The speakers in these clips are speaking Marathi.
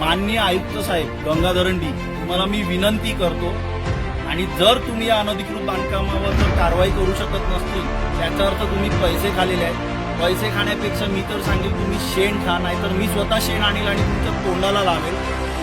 माननीय आयुक्त साहेब गंगाधरंडी तुम्हाला मी विनंती करतो आणि जर तुम्ही या अनधिकृत बांधकामावर जर कारवाई करू शकत नसतील त्याचा अर्थ तुम्ही पैसे खालेले आहेत. पैसे खाण्यापेक्षा मी तर सांगेल तुम्ही शेण खा नाहीतर मी स्वतः शेण आणील आणि तुमच्या तोंडाला लावेल.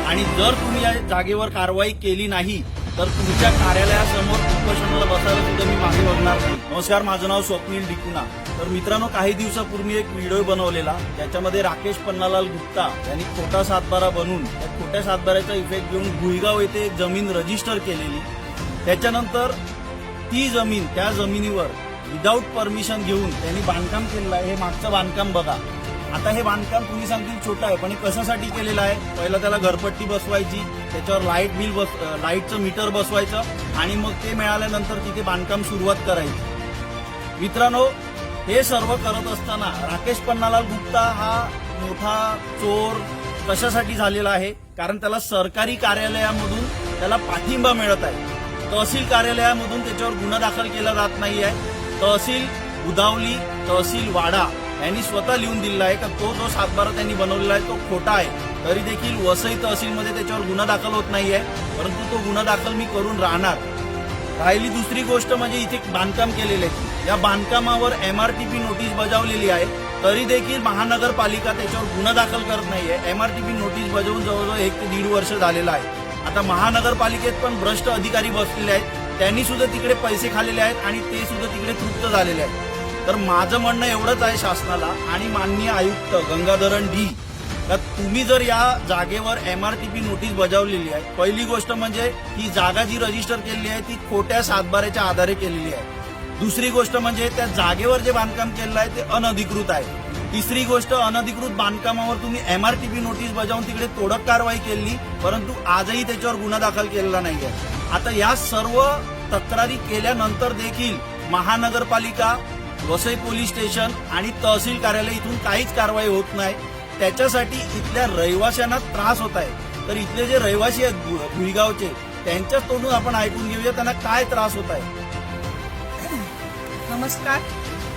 आणि जर तुम्ही या जागेवर कारवाई केली नाही तर तुमच्या कार्यालयासमोर उपोषणाला बसायला सुद्धा मी मागे बघणार नमस्कार माझं नाव स्वप्नील डिकुना. तर मित्रांनो काही दिवसापूर्वी एक व्हिडिओ बनवलेला. त्याच्यामध्ये राकेश पन्नालाल गुप्ता यांनी खोटा सातबारा बनवून त्या खोट्या सातबाऱ्याचा इफेक्ट घेऊन भुईगाव येथे एक जमीन रजिस्टर केलेली. त्याच्यानंतर ती जमीन त्या जमिनीवर विदाऊट परमिशन घेऊन त्यांनी बांधकाम केलेलं आहे. हे मागचं बांधकाम बघा. आता हे बांधकाम तुम्ही सांगतील? छोटं आहे. पण हे कशासाठी केलेलं आहे? पहिलं त्याला घरपट्टी बसवायची. त्याच्यावर लाइट बिल बस लाईटचं मीटर बसवायचं आणि मग ते मिळाल्यानंतर तिथे बांधकाम सुरुवात करायची. मित्रांनो हे सर्व करत असताना राकेश पन्नालाल गुप्ता हा मोठा चोर कशासाठी झालेला आहे? कारण त्याला सरकारी कार्यालयामधून त्याला पाठिंबा मिळत आहे. तहसील कार्यालयामधून त्याच्यावर गुन्हा दाखल केला जात नाही आहे तहसील उदावली तहसील वाडा. यांनी स्वतः लिहून दिलेला आहे का तो जो सातबारा त्यांनी बनवलेला आहे तो खोटा आहे. तरी देखील वसई तहसीलमध्ये त्याच्यावर गुन्हा दाखल होत नाहीये परंतु तो गुन्हा दाखल मी करून राहणार. राहिली दुसरी गोष्ट म्हणजे इथे बांधकाम केलेले. आहे या बांधकामावर एमआरटीपी नोटीस बजावलेली आहे. तरी देखील महानगरपालिका त्याच्यावर गुन्हा दाखल करत नाहीये. एमआरटीपी नोटीस बजावून जवळजवळ एक ते दीड वर्ष झालेलं आहे. आता महानगरपालिकेत पण भ्रष्ट अधिकारी बसलेले आहेत. त्यांनी सुद्धा तिकडे पैसे खाल्लेले आहेत आणि ते सुद्धा तिकडे तृप्त झालेले आहेत. तर माझं म्हणणं एवढंच आहे शासनाला आणि माननीय आयुक्त गंगाधरण डी तर तुम्ही जर या जागेवर एमआरटीपी नोटीस बजावलेली आहे पहिली गोष्ट म्हणजे ही जागा जी रजिस्टर केलेली आहे ती खोट्या सातबाऱ्याच्या आधारे केलेली आहे. दुसरी गोष्ट म्हणजे त्या जागेवर जे बांधकाम केलेलं आहे ते अनधिकृत आहे. तिसरी गोष्ट अनधिकृत बांधकामावर तुम्ही एमआरटीपी नोटीस बजावून तिकडे तोडक कारवाई केली परंतु आजही त्याच्यावर गुन्हा दाखल केलेला नाहीये. आता या सर्व तक्रारी केल्यानंतर देखील महानगरपालिका वसई पोलीस स्टेशन आणि तहसील कार्यालय इथून काहीच कारवाई होत नाही. त्याच्यासाठी इथल्या रहिवाशांना त्रास होत आहे. तर इथले जे रहिवासी आहेत भुईगावचे त्यांच्याच तोंडून आपण ऐकून घेऊया त्यांना काय त्रास होत आहे. नमस्कार.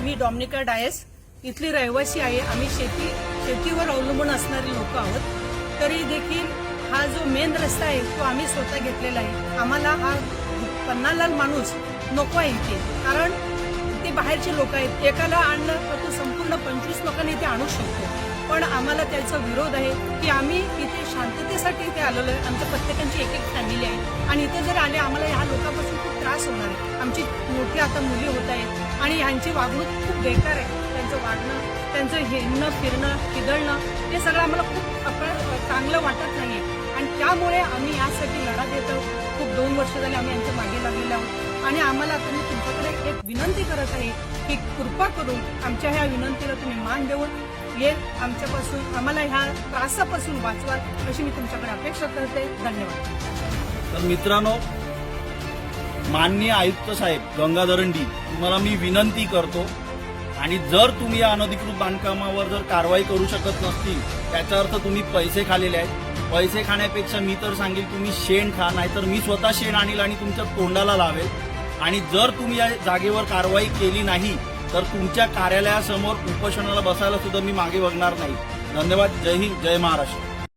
मी डॉमिनिका डायस. इथली रहिवासी आहे. आम्ही शेती शेतीवर अवलंबून असणारे लोक आहोत. तरी देखील हा जो मेन रस्ता आहे तो आम्ही स्वतः घेतलेला आहे. आम्हाला हा पन्नालाल माणूस नको आहे इथे. कारण ते बाहेरचे लोक आहेत. एकाला आणलं तर तो संपूर्ण पंचवीस लोकांनी इथे आणू शकतो. पण आम्हाला त्याचा विरोध आहे की आम्ही इथे शांततेसाठी इथे आलेलो आहे. आमच्या प्रत्येकांची एक एक फॅमिली आहे. आणि इथे जर आले आम्हाला ह्या लोकांपासून खूप त्रास होणार आहे. आमची मोठी आता मुली होत आहेत. आणि ह्यांची वागणूक खूप बेकार आहे. त्यांचं वागणं त्यांचं हिंडणं फिरणं फिदळणं हे सगळं आम्हाला खूप आपलं चांगलं वाटत नाही आणि त्यामुळे आम्ही यासाठी लढा देतो खूप दोन वर्ष झाले आम्ही यांच्या मागे लागलेलो आहोत. आणि आम्हाला आता मी तुमच्याकडे एक विनंती करत आहे की कृपा करून आमच्या ह्या विनंतीला तुम्ही मान देऊन हे आमच्यापासून आम्हाला ह्या त्रासापासून वाचवा अशी मी तुमच्याकडे अपेक्षा करते. धन्यवाद. तर मित्रांनो माननीय आयुक्त साहेब गंगाधरंडी तुम्हाला मी विनंती करतो आणि जर तुम्ही या अनधिकृत बांधकामावर जर कारवाई करू शकत नसतील त्याचा अर्थ तुम्ही पैसे खालेले आहेत. पैसे खाण्यापेक्षा मी तर सांगेल तुम्ही शेण खा नाहीतर मी स्वतः शेण आणील आणि तुमच्या तोंडाला लावेल. आणि जर तुम्ही या जागेवर कारवाई केली नाही तर तुमच्या कार्यालयासमोर उपोषणाला बसायला सुद्धा मी मागे बघणार नाही. धन्यवाद. जय हिंद. जय महाराष्ट्र.